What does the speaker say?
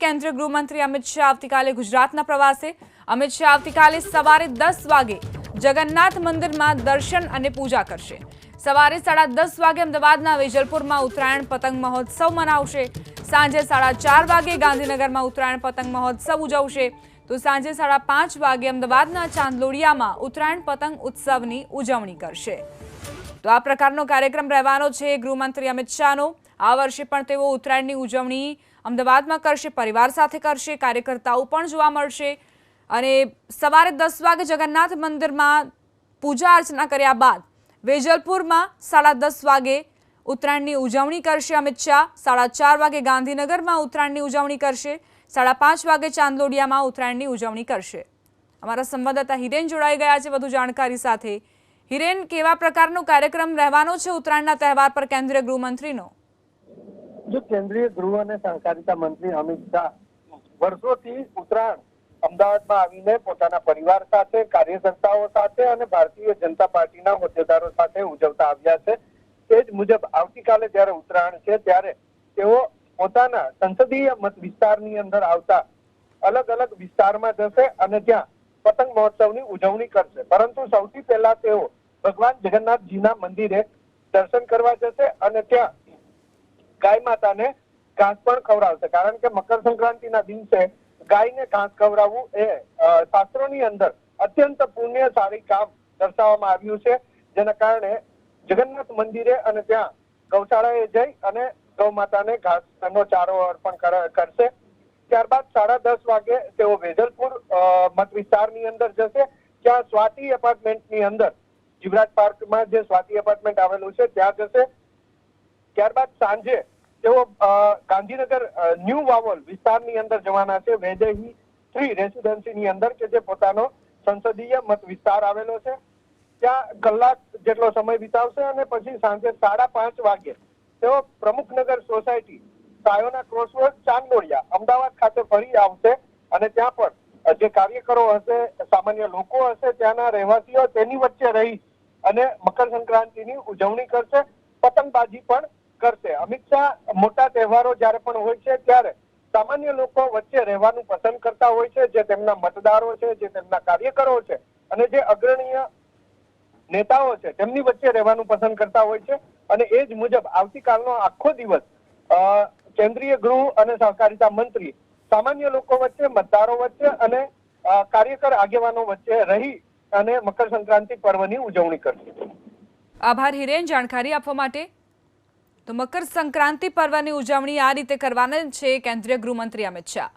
કેન્દ્રીય ગૃહમંત્રી અમિત શાહ આવતીકાલે ગુજરાતના પ્રવાસે. અમિત શાહ આવતીકાલે સવારે દસ વાગે જગન્નાથ મંદિરમાં દર્શન અને પૂજા કરશે. સવારે સાડા દસ વાગે અમદાવાદના વેજલપુરમાં ઉત્તરાયણ પતંગ મહોત્સવ મનાવશે સાંજે સાડા ચાર વાગે ગાંધીનગરમાં ઉત્તરાયણ પતંગ મહોત્સવ ઉજવશે. તો સાંજે સાડા પાંચ વાગે અમદાવાદના ચાંદલોડિયામાં ઉત્તરાયણ પતંગ ઉત્સવની ઉજવણી કરશે. તો આ પ્રકારનો કાર્યક્રમ રહેવાનો છે ગૃહમંત્રી અમિત શાહનો. આ વર્ષે પણ તેઓ ઉત્તરાયણની ઉજવણી અમદાવાદમાં કરશે, પરિવાર સાથે કરશે, કાર્યકર્તાઓ પણ જોવા મળશે અને સવારે દસ વાગે જગન્નાથ મંદિરમાં પૂજા અર્ચના કર્યા બાદ વેજલપુરમાં સાડા દસ વાગે ઉત્તરાયણની ઉજવણી કરશે અમિત શાહ, સાડા ચાર વાગે ગાંધીનગરમાં ઉત્તરાયણની ઉજવણી કરશે, સાડા પાંચ વાગે ચાંદલોડિયામાં ઉત્તરાયણની ઉજવણી કરશે. અમારા સંવાદદાતા હિરેન જોડાઈ ગયા છે વધુ જાણકારી સાથે. હિરેન, કેવા પ્રકારનો કાર્યક્રમ રહેવાનો છે ઉત્તરાયણના તહેવાર પર કેન્દ્રીય ગૃહમંત્રીનો? જો કેન્દ્રીય ગૃહ અને સહકારિતા મંત્રી અમિત શાહ વર્ષોથી ઉત્તરાયણ અમદાવાદમાં આવીને પોતાના પરિવાર સાથે, કાર્યકર્તાઓ સાથે અને ભારતીય જનતા પાર્ટીના હોદ્દેદારો સાથે ઉજવતા આવ્યા છે. તે જ મુજબ આવતીકાલે જ્યારે ઉત્તરાયણ છે, ત્યારે તેઓ પોતાના સંસદીય મત વિસ્તારની અંદર આવતા અલગ અલગ વિસ્તારમાં જશે અને ત્યાં પતંગ મહોત્સવની ઉજવણી કરશે. પરંતુ સૌથી પહેલા તેઓ ભગવાન જગન્નાથજીના મંદિરે દર્શન કરવા જશે અને ત્યાં ગાય માતાને ઘાસ પણ ખવડાવશે. કારણ કે મકર સંક્રાંતિના દિવસે ગાયને ઘાસ ખવડાવવું એ શાસ્ત્રોની અંદર અત્યંત પુણ્યશાળી કામ દર્શાવવામાં આવ્યું છે. જેના કારણે જગન્નાથ મંદિરે અને ત્યાં ગૌશાળાએ જઈ અને ગૌ માતાને ઘાસનો ચારો અર્પણ કર- કરશે. ત્યારબાદ સાડા દસ વાગે તેઓ વેજલપુર મત વિસ્તારની અંદર જશે. ત્યાં સ્વાતિ એપાર્ટમેન્ટની અંદર જીવરાજ પાર્કમાં જે સ્વાતિ એપાર્ટમેન્ટ આવેલું છે, ત્યાં જશે. ત્યારબાદ સાંજે તેઓ ગાંધીનગર ન્યૂ વાવલ વિસ્તારની અંદર જવાના છે. વૈદેહી થ્રી રેસિડેન્સીની અંદર કે જે પોતાનો સંસદીય મત વિસ્તાર આવેલો છે. ત્યાં કલાક જેટલો સમય વિતાવશે અને પછી સાંજે સાડા પાંચ વાગે તેઓ પ્રમુખનગર સોસાયટી સાયોના ક્રોસરોડ ચાંદોડિયા, અમદાવાદ ખાતે ફરી આવશે અને ત્યાં પણ જે કાર્યકરો હશે, સામાન્ય લોકો હશે, ત્યાંના રહેવાસીઓ તેની વચ્ચે રહી અને મકર સંક્રાંતિની ઉજવણી કરશે. પતંગબાજી પણ કરશે. અમિત શાહ મોટા તહેવારો જ્યારે પણ હોય છે, ત્યારે સામાન્ય લોકો વચ્ચે રહેવાનું પસંદ કરતા હોય છે, જે તેમના મતદારો છે, જે તેમના કાર્યકરો છે અને જે અગ્રણીય નેતાઓ છે, તેમની વચ્ચે રહેવાનું પસંદ કરતા હોય છે. અને એ જ મુજબ આવતીકાલનો આખો દિવસ કેન્દ્રીય ગૃહ અને સહકારિતા મંત્રી સામાન્ય લોકો વચ્ચે, મતદારો વચ્ચે અને કાર્યકર આગેવાનો વચ્ચે રહી અને મકર સંક્રાંતિ પર્વની ઉજવણી કરશે. આભાર હિરેન, જાણકારી આપવા માટે તો મકર સંક્રાંતિ પર્વની ઉજવણી આ રીતે કરવાના છે કેન્દ્રીય ગૃહમંત્રી અમિત શાહ.